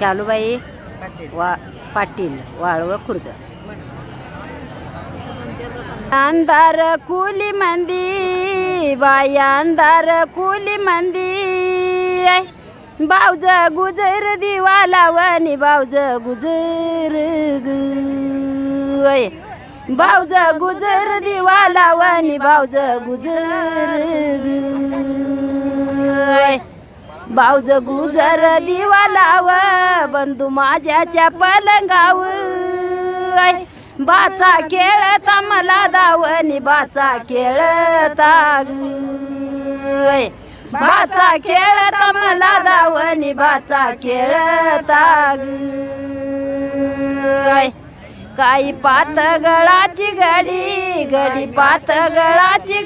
शालूबाई वा पाटील वाळव खुर्द. अंधार कुली मंदी बाई अंधार कुली मंदी. बावज गुजर दिवा लावणी बावज गुजर ग. बावज गुजर दिवा लावणी बावज गुजर ग गुजर दिवा लाव बंधू माझ्याच्या पलंगाव बाचा खेळता मला दावणी बाचा खेळता बाचा खेळता मला दावणी बाचा खेळता काही पात गळाची घडी गडी पात गळाची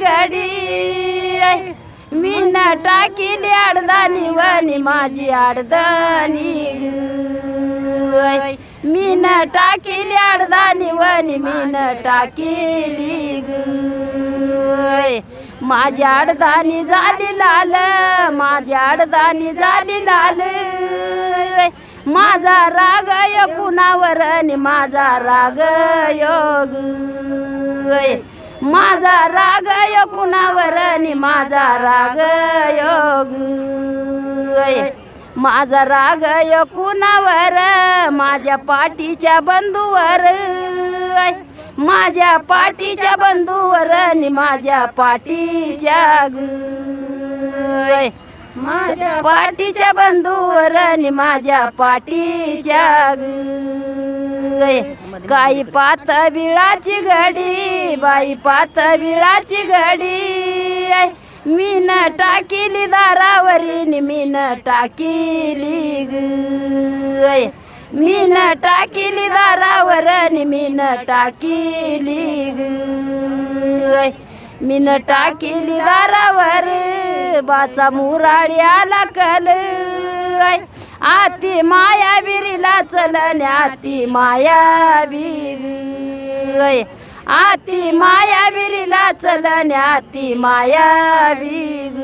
मी न टाकीली अडदानी वनी माझी अडदानी मी न टाकीली अडदानी वनी मी न टाकीली ग. माझी अडदानी झाली लाल माझी अडदानी झाली लाल. माझा राग यो कुणावर आणि माझा राग योग माझा राग यो कुणावर आणि माझा राग योग. माझा राग यो कुणावर माझ्या पाठीच्या बंधूवर. माझ्या पाठीच्या बंधूवर आणि माझ्या पाठीच्या ग. माझ्या पाठीच्या बंधूवर आणि माझ्या पाठीच्या ग. काही पात बिळाची घडी बाई पात बिळाची घडी. मी न टाकीली दारावरी नि मी न टाकीली ग. मी न टाकीली दारावर नि मी न टाकीली ग. मीन टाकीली दारावर बाचा मुराळी आला कल. आती माया विरीला चलण्या आती माया बिग आती माया विरीला चलण्या आती माया बिग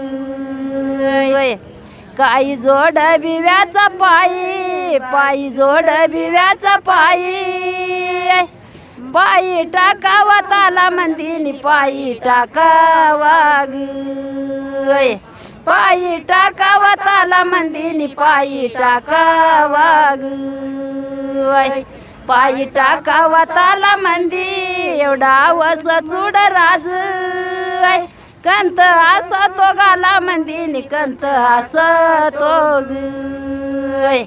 काही जोड बिव्याचा पायी पायी जोड बिव्याचा पायी. पायी टाकावा ताला मंदिनी पायी टाकावा ग. पायी टाकावा ताला मंदिनी पायी टाकावा ग पायी टाकावा ताला मंदी एवढा वस चुड राज. कंत असा तो गाला मंदिनी कंत असा तो ग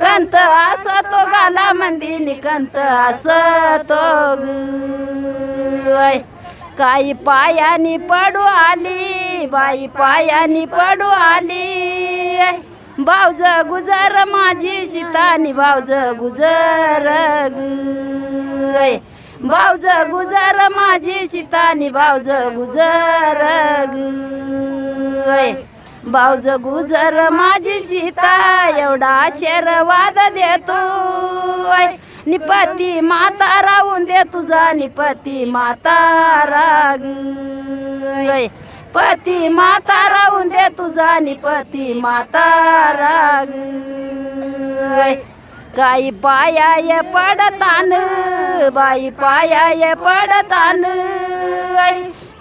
कंत अस तो गाला मंदिनी कंत अस तो ग काही पायानी पडू आली बाई पायानी पडू आली. भाऊज गुजर माझी शितानी भाऊज गुजर ग. बावज गुजर माझी शितानी भाऊज गुजर भाऊज गुजर माझी सीता एवढा आशीर्वाद देतो. निपती माता राहून दे तुझा निपती माता राग. पती माता राहून दे तुझा निपती माता राग. काही पाया पडतान बाई पाया पडतान.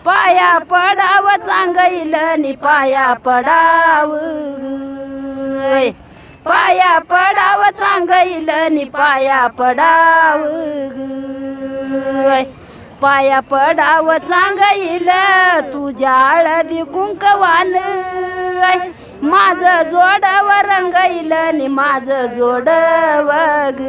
पाया पडाव चांगल नि पाया पडाव. पाया पडाव चांगल नि पाया पडाव. पाया पडाव चांगईल तुझ्या हळदी कुंकवान. माझं जोडव रंगईल नि माझं जोडव ग.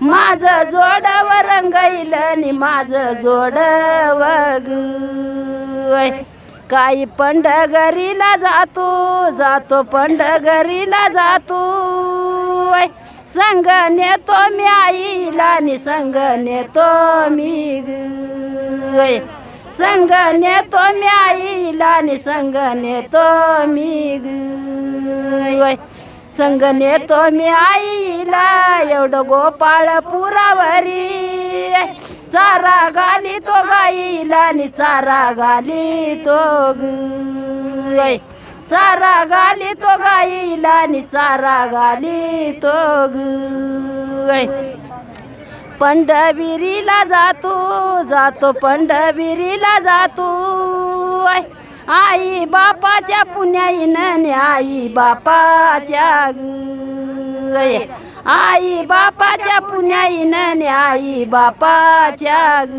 माझं जोडव रंगईल नि माझं जोडव ग. काही पंढगरीला जातो जातो पंढगरीला जातो. संग नेतो मी आईला नि संग नेतो मी ग संग नेतो मी आईला नि संग नेतो मी ग संग नेतो मी आईला एवढं गोपाळ पुरावरी. चारा गाली तो गाईला नि चारा गाली तो ग चारा गाली तो गाईला नि चारा गाली तो ग. पंढरविरीला जातो जातो पंढरीला जातो. आई बापाच्या पुण्याईनं आई बापाच्या ग. आई बापाच्या पुण्याईनं आई बापाच्या ग.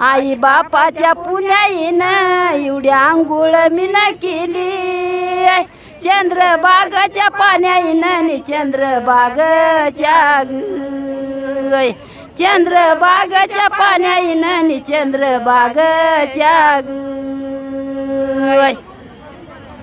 आई बापाच्या पुण्याईन एवढी आंघोळ मी न केली आय. चंद्रबागाच्या पाण्याईनं चंद्रबागच्या ग चंद्रबागाच्या पाण्याईनं चंद्रबागच्या ग